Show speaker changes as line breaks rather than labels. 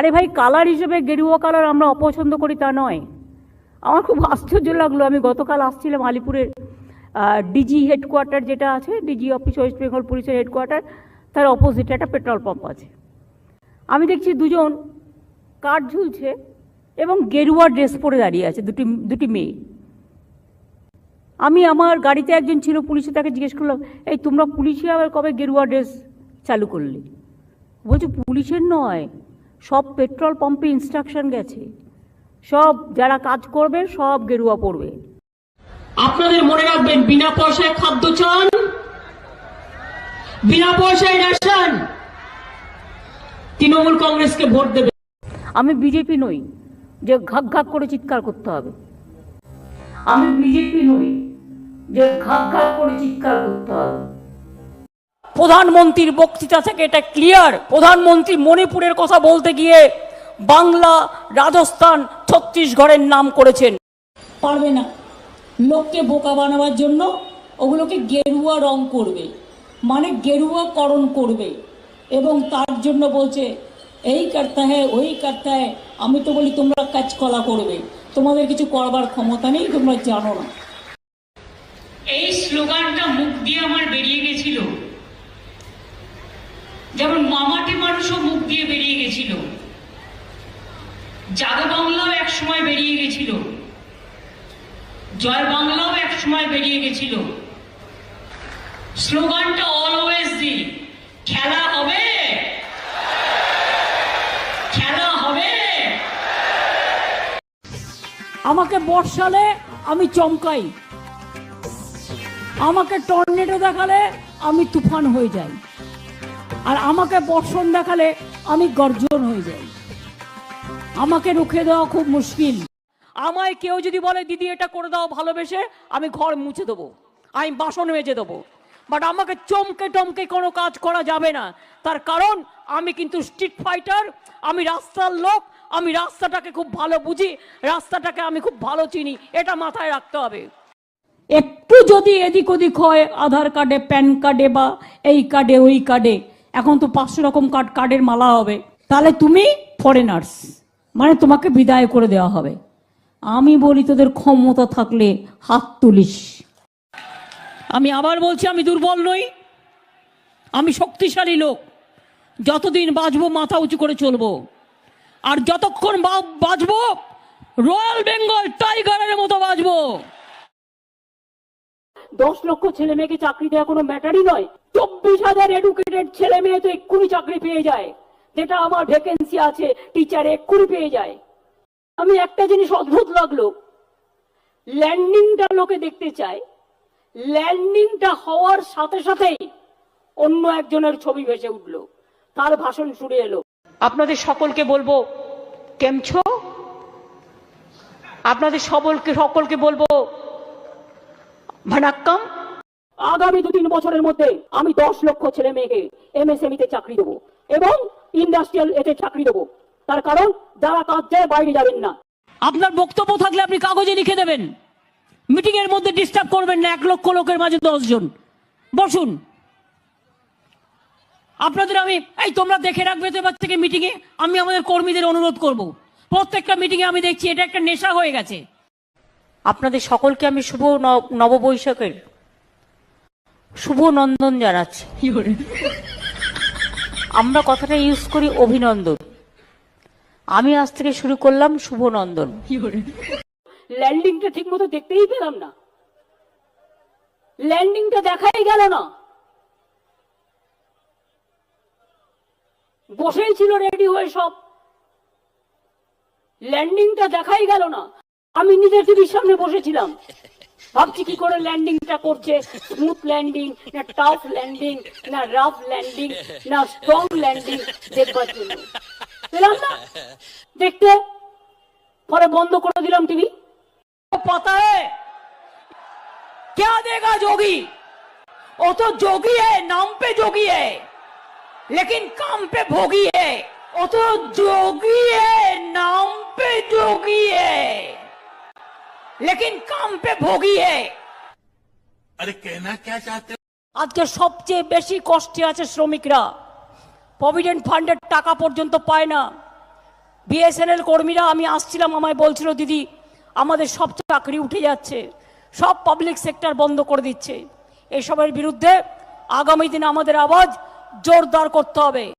আরে ভাই কালার হিসেবে গেরুয়া কালার আমরা অপছন্দ করি তা নয়। আমার খুব আশ্চর্য লাগল, আমি গতকাল আসছিলাম আলিপুরের ডিজি হেডকোয়ার্টার যেটা আছে ডিজি অফিস ওয়েস্ট বেঙ্গল পুলিশের হেডকোয়ার্টার তার অপোজিটে একটা পেট্রোল পাম্প আছে। আমি দেখছি দুজন কাঠ ঝুলছে এবং গেরুয়া ড্রেস পরে দাঁড়িয়ে আছে, দুটি দুটি মেয়ে। আমি আমার গাড়িতে একজন ছিল পুলিশে, তাকে জিজ্ঞেস করলাম, এই, তোমরা পুলিশে আবার কবে গেরুয়া ড্রেস চালু করলে? বলছে, পুলিশের নয় সব পেট্রোল পাম্পে ইনস্ট্রাকশন গেছে। সব যারা কাজ করবে সব গেরুয়া পড়বে।
আপনাদের মনে রাখবেন বিনা পয়সায় খাদ্য চান বিনা পয়সায় রেশন তৃণমূল কংগ্রেসকে ভোট দেবে।
আমি বিজেপি নই যে ঘাক ঘাক করে চিৎকার করতে হবে। আমি বিজেপি নই যে ঘাক ঘাক করে চিৎকার করতে হবে। প্রধানমন্ত্রীর বক্তৃতা থেকে এটা ক্লিয়ার প্রধানমন্ত্রী মণিপুরের কথা বলতে গিয়ে বাংলা, রাজস্থান, ছত্তিশগড়ের নাম করেছেন।
পারবে না। লোককে বোকা বানাবার জন্য ওগুলোকে গেরুয়া রং করবে মানে গেরুয়াকরণ করবে। এবং তার জন্য বলছে, এই করতে হ্যাঁ ওই করতে হ্যাঁ আমি তো বলি তোমরা কাজ কলা করবে। তোমাদের কিছু করবার ক্ষমতা নেই, তোমরা জানো না। এই স্লোগানটা মুখ দিয়ে আমার বেরিয়ে গেছিল। যেমন মামাটি মানুষও মুখ দিয়ে বেরিয়ে গেছিল। জাগা বাংলাও এক সময় বেরিয়ে গেছিল। জয় বাংলাও এক সময় বেরিয়ে গেছিল। স্লোগানটা অল অলওয়েজ দি, খেলা হবে? খেলা হবে?
আমাকে বর্ষালে আমি চমকাই। আমাকে টর্নেডো দেখালে আমি তুফান হয়ে যাই। আর আমাকে বর্ষণ দেখালে আমি গর্জন হয়ে যাই। আমাকে রুখে দেওয়া খুব মুশকিল। আমায় কেউ যদি বলে, দিদি, এটা করে দাও ভালোবেসে, আমি ঘর মুছে দেবো, আমি বাসন মেজে দেবো। বাট আমাকে চমকে টমকে কোনো কাজ করা যাবে না। তার কারণ, আমি কিন্তু স্ট্রিট ফাইটার আমি রাস্তার লোক, আমি রাস্তাটাকে খুব ভালো বুঝি, রাস্তাটাকে আমি খুব ভালো চিনি, এটা মাথায় রাখতে হবে। একটু যদি এদিক ওদিক হয়, আধার কার্ডে, প্যান কার্ডে বা এই কার্ডে, ওই কার্ডে এখন তো পাঁচশো রকম কার্ড কার্ডের মালা হবে। তাহলে তুমি ফরেনার্স মানে তোমাকে বিদায় করে দেওয়া হবে। আমি বলি, তোদের ক্ষমতা থাকলে হাত তুলিস। আমি আবার বলছি, আমি দুর্বল নই। আমি শক্তিশালী লোক। যতদিন বাঁচবো, মাথা উঁচু করে চলবো। আর যতক্ষণ বাঁচবো, রয়্যাল বেঙ্গল টাইগারের মতো বাঁচবো। দশ লক্ষ ছেলে মেয়েকে চাকরি দেওয়া কোনো ম্যাটারই নয়। চব্বিশ হাজার এডুকেটেড ছেলে মেয়ে তো এক্ষুনি চাকরি পেয়ে যায়। যেটা আমার ভ্যাকেন্সি আছে টিচার এক্ষুনি পেয়ে যায়। আমি একটা জিনিস অদ্ভুত লাগল। ল্যান্ডিংটা লোকে দেখতে চায়। ল্যান্ডিংটা হওয়ার সাথে সাথেই অন্য একজনের ছবি ভেসে উঠল। তার ভাষণ শুনে এলো। আপনাদের সকলকে বলব, কেমছো? আপনাদের সকলকে সকলকে বলব, ভানাক্কাম? আগামী দু তিন বছরের মধ্যে আমি দশ লক্ষ ছেলে মেয়েকে এমএসএমই তে চাকরি দেবো এবং ইন্ডাস্ট্রিয়াল এতে চাকরি দেবো। তার কারণ যারা কাজ যায় বাইরে যাবেন না। আপনার বক্তব্য থাকলে আপনি কাগজে লিখে দেবেন। মিটিং এর মধ্যে ডিস্টার্ব করবেন না এক লক্ষ লোকের মাঝে দশ জন। বসুন। আপনাদের আমি, এই তোমরা দেখে রাখবে তো এবার থেকে মিটিং এ, আমি আমাদের কর্মীদের অনুরোধ করব। প্রত্যেকটা মিটিং এ আমি দেখছি এটা একটা নেশা হয়ে গেছে। আপনাদের সকলকে আমি শুভ নববৈশাখের শুভ নন্দন জানাচ্ছি। আমরা কথাটা ইউজ করি অভিনন্দন। আমি আজ থেকে শুরু করলাম শুভ নন্দন। ল্যান্ডিংটা ঠিক মতো দেখতেই পেলাম না। ল্যান্ডিংটা দেখাই গেল না। বসেই ছিল রেডি হয়ে সব। ল্যান্ডিংটা দেখাই গেল না। আমি নিজের টিভির সামনে বসেছিলাম। ভাবছি কি করে ল্যান্ডিংটা করছে স্মুথ ল্যান্ডিং না টাফ ল্যান্ডিং না রাফ ল্যান্ডিং না স্ট্রং ল্যান্ডিং দেখবার জন্য পেলাম না দেখতে পরে বন্ধ করে দিলাম টিভি पता है क्या देगा जोगी वो तो जोगी है नाम पे जोगी है लेकिन काम पे भोगी है वो तो जोगी है नाम पे जोगी है লেকিন কাম পে
ভোগী হে কেনা কে চাতে
আজকে সবচেয়ে বেশি কষ্টে আছে শ্রমিকরা প্রভিডেন্ট ফান্ডের টাকা পর্যন্ত পায় না। বিএসএনএল কর্মীরা আমি আসছিলাম আমায় বলছিল দিদি আমাদের সব চাকরি উঠে যাচ্ছে। সব পাবলিক সেক্টর বন্ধ করে দিচ্ছে। এসবের বিরুদ্ধে আগামী দিনে আমাদের আওয়াজ জোরদার করতে হবে।